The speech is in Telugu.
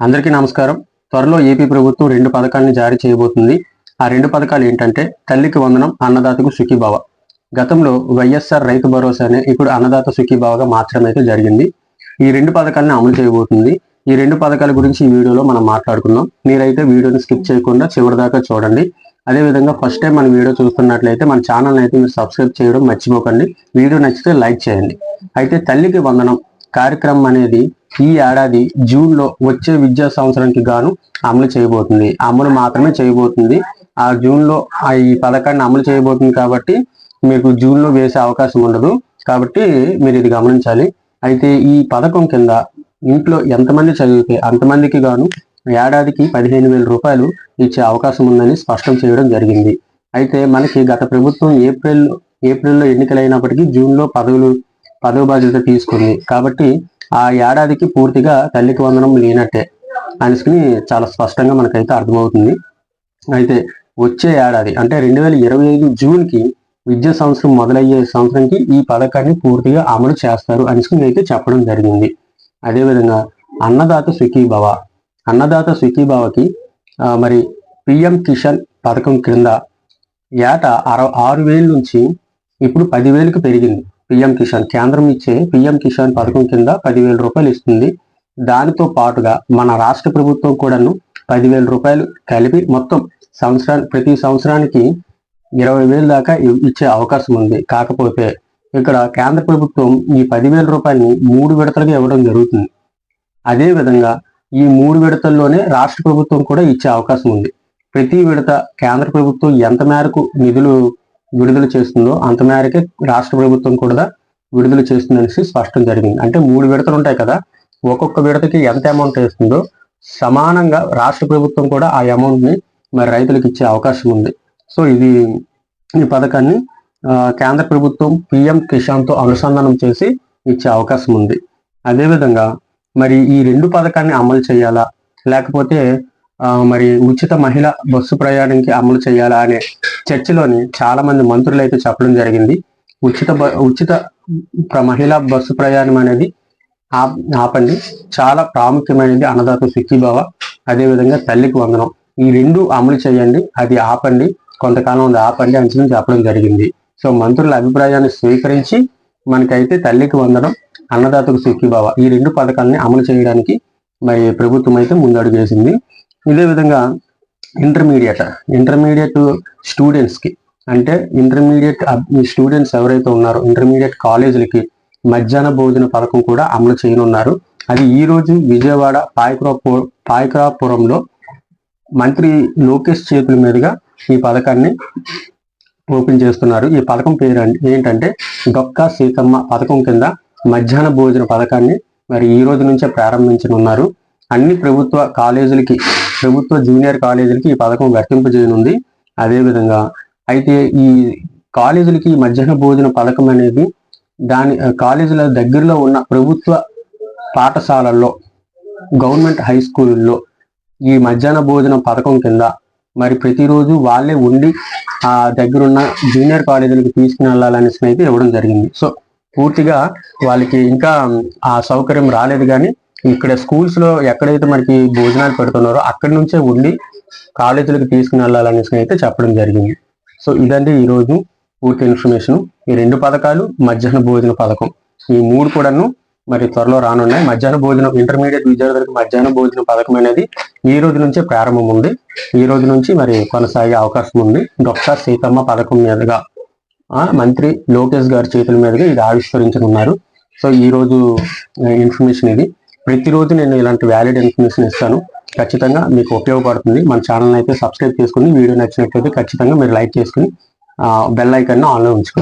అందరికీ నమస్కారం. త్వరలో ఏపీ ప్రభుత్వం రెండు పథకాలను జారీ చేయబోతుంది. ఆ రెండు పథకాలు ఏంటంటే తల్లికి వందనం అన్నదాతకు సుఖీభావ. గతంలో వైఎస్ఆర్ రైతు భరోసా అనే ఇప్పుడు అన్నదాత సుఖీభావగా మాత్రమైతే అయితే జరిగింది. ఈ రెండు పథకాలను అమలు చేయబోతుంది. ఈ రెండు పథకాల గురించి ఈ వీడియోలో మనం మాట్లాడుకుందాం. మీరైతే వీడియోని స్కిప్ చేయకుండా చివరి దాకా చూడండి. అదేవిధంగా ఫస్ట్ టైం మన వీడియో చూస్తున్నట్లయితే మన ఛానల్ అయితే మీరు సబ్స్క్రైబ్ చేయడం మర్చిపోకండి. వీడియో నచ్చితే లైక్ చేయండి. అయితే తల్లికి వందనం కార్యక్రమం అనేది ఈ ఏడాది జూన్లో వచ్చే విద్యా సంవత్సరానికి గాను అమలు చేయబోతుంది. అమలు మాత్రమే చేయబోతుంది. ఆ జూన్లో ఆ ఈ పథకాన్ని అమలు చేయబోతుంది కాబట్టి మీకు జూన్లో వేసే అవకాశం ఉండదు. కాబట్టి మీరు ఇది గమనించాలి. అయితే ఈ పథకం కింద ఇంట్లో ఎంతమంది చదివితే అంతమందికి గాను ఏడాదికి పదిహేను వేల రూపాయలు ఇచ్చే అవకాశం ఉందని స్పష్టం చేయడం జరిగింది. అయితే మనకి గత ప్రభుత్వం ఏప్రిల్ ఏప్రిల్లో ఎన్నికలైనప్పటికీ జూన్లో పదవులు పదవి బాధ్యత తీసుకుంది. కాబట్టి ఆ ఏడాదికి పూర్తిగా తల్లికి వందనం లేనట్టే అనేసుకుని చాలా స్పష్టంగా మనకైతే అర్థమవుతుంది. అయితే వచ్చే ఏడాది అంటే రెండు వేల ఇరవై ఐదు జూన్కి విద్యా సంవత్సరం మొదలయ్యే సంవత్సరంకి ఈ పథకాన్ని పూర్తిగా అమలు చేస్తారు అనేసుకుని అయితే చెప్పడం జరిగింది. అదేవిధంగా అన్నదాత సుఖీభవ అన్నదాత సుఖీభవకి మరి పిఎం కిషన్ పథకం క్రింద ఏటా అర ఆరు వేల నుంచి ఇప్పుడు పదివేలకు పెరిగింది. పిఎం కిసాన్ కేంద్రం ఇచ్చే పిఎం కిసాన్ పథకం కింద పదివేల రూపాయలు ఇస్తుంది. దానితో పాటుగా మన రాష్ట్ర ప్రభుత్వం కూడాను పదివేల రూపాయలు కలిపి మొత్తం సంవత్సరానికి ప్రతి సంవత్సరానికి ఇరవై వేలు దాకా ఇ- ఇచ్చే అవకాశం ఉంది. కాకపోతే ఇక్కడ కేంద్ర ప్రభుత్వం ఈ పదివేల రూపాయలని మూడు విడతలుగా ఇవ్వడం జరుగుతుంది. అదే విధంగా ఈ మూడు విడతల్లోనే రాష్ట్ర ప్రభుత్వం కూడా ఇచ్చే అవకాశం ఉంది. ప్రతి విడత కేంద్ర ప్రభుత్వం ఎంత మేరకు నిధులు విడుదల చేస్తుందో అంత మేరకే రాష్ట్ర ప్రభుత్వం కూడా విడుదల చేస్తుందనేసి స్పష్టం జరిగింది. అంటే మూడు విడతలు ఉంటాయి కదా ఒక్కొక్క విడతకి ఎంత అమౌంట్ వేస్తుందో సమానంగా రాష్ట్ర ప్రభుత్వం కూడా ఆ అమౌంట్ని మరి రైతులకు ఇచ్చే అవకాశం ఉంది. సో ఇది ఈ పథకాన్ని కేంద్ర ప్రభుత్వం పిఎం కిసాన్తో అనుసంధానం చేసి ఇచ్చే అవకాశం ఉంది. అదేవిధంగా మరి ఈ రెండు పథకాన్ని అమలు చేయాలా? లేకపోతే మరి ఉచిత మహిళ బస్సు ప్రయాణానికి అమలు చేయాలా అనే చర్చిలోని చాలా మంది మంత్రులు అయితే చెప్పడం జరిగింది. ఉచిత బ- ఉచిత మహిళా బస్సు ప్రయాణం అనేది ఆపండి. చాలా ప్రాముఖ్యమైనది అన్నదాత సిక్కిబావ అదేవిధంగా తల్లికి వందనం. ఈ రెండు అమలు చేయండి. అది ఆపండి. కొంతకాలం ఉంది. ఆపండి అని చెప్పి చెప్పడం జరిగింది. సో మంత్రుల అభిప్రాయాన్ని స్వీకరించి మనకైతే తల్లికి వందనం అన్నదాతకు సిక్కిబావ ఈ రెండు పథకాలని అమలు చేయడానికి మరి ప్రభుత్వం అయితే ముందడుగు వేసింది. ఇదే విధంగా ఇంటర్మీడియట్? ఇంటర్మీడియట్ స్టూడెంట్స్కి. అంటే ఇంటర్మీడియట్ స్టూడెంట్స్ ఎవరైతే ఉన్నారో ఇంటర్మీడియట్ కాలేజీలకి మధ్యాహ్న భోజన పథకం కూడా అమలు చేయనున్నారు. అది ఈ రోజు విజయవాడ పాయక్రాపు పాయకరాపురంలో మంత్రి లోకేష్ చేతుల మీదుగా ఈ పథకాన్ని ఓపెన్ చేస్తున్నారు. ఈ పథకం పేరు ఏంటంటే డొక్కా సీతమ్మ పథకం కింద మధ్యాహ్న భోజన పథకాన్ని మరి ఈ రోజు నుంచే ప్రారంభించనున్నారు. అన్ని ప్రభుత్వ కాలేజీలకి ప్రభుత్వ జూనియర్ కాలేజీలకి ఈ పథకం వర్తింపజేయనుంది. అదేవిధంగా అయితే ఈ కాలేజీలకి ఈ మధ్యాహ్న భోజన పథకం అనేది దాని కాలేజీల దగ్గరలో ఉన్న ప్రభుత్వ పాఠశాలల్లో గవర్నమెంట్ హై స్కూల్లో ఈ మధ్యాహ్న భోజన పథకం కింద మరి ప్రతిరోజు వాళ్ళే ఉండి ఆ దగ్గరున్న జూనియర్ కాలేజీలకు తీసుకుని వెళ్ళాలనేసి అయితే ఇవ్వడం జరిగింది. సో పూర్తిగా వాళ్ళకి ఇంకా ఆ సౌకర్యం రాలేదు కానీ ఇక్కడ స్కూల్స్లో ఎక్కడైతే మనకి భోజనాలు పెడుతున్నారో అక్కడి నుంచే ఉండి కాలేజీలకు తీసుకుని వెళ్ళాలనేసి అయితే చెప్పడం జరిగింది. సో ఇదండి ఈ రోజు పూర్తి ఇన్ఫర్మేషన్ ఈ రెండు పథకాలు మధ్యాహ్న భోజన పథకం. ఈ మూడు కూడాను మరి త్వరలో రానున్నాయి. మధ్యాహ్న భోజనం ఇంటర్మీడియట్ విద్యార్థులకు మధ్యాహ్న భోజన పథకం అనేది ఈ రోజు నుంచే ప్రారంభం ఉంది. ఈ రోజు నుంచి మరి కొనసాగే అవకాశం ఉంది. డాక్టర్ సీతమ్మ పథకం మీదుగా ఆ, మంత్రి లోకేష్ గారి చేతుల మీదుగా ఇది ఆవిష్కరించనున్నారు. సో ఈ రోజు ఇన్ఫర్మేషన్ ఇది. ప్రతిరోజు నేను ఇలాంటి వ్యాలిడ్ ఇన్ఫర్మేషన్ ఇస్తాను. ఖచ్చితంగా మీకు ఉపయోగపడుతుంది. మన ఛానల్ అయితే సబ్స్క్రైబ్ చేసుకుని వీడియో నచ్చినట్లయితే ఖచ్చితంగా మీరు లైక్ చేసుకుని బెల్ ఐకాన్ని ఆన్లో ఉంచుకోండి.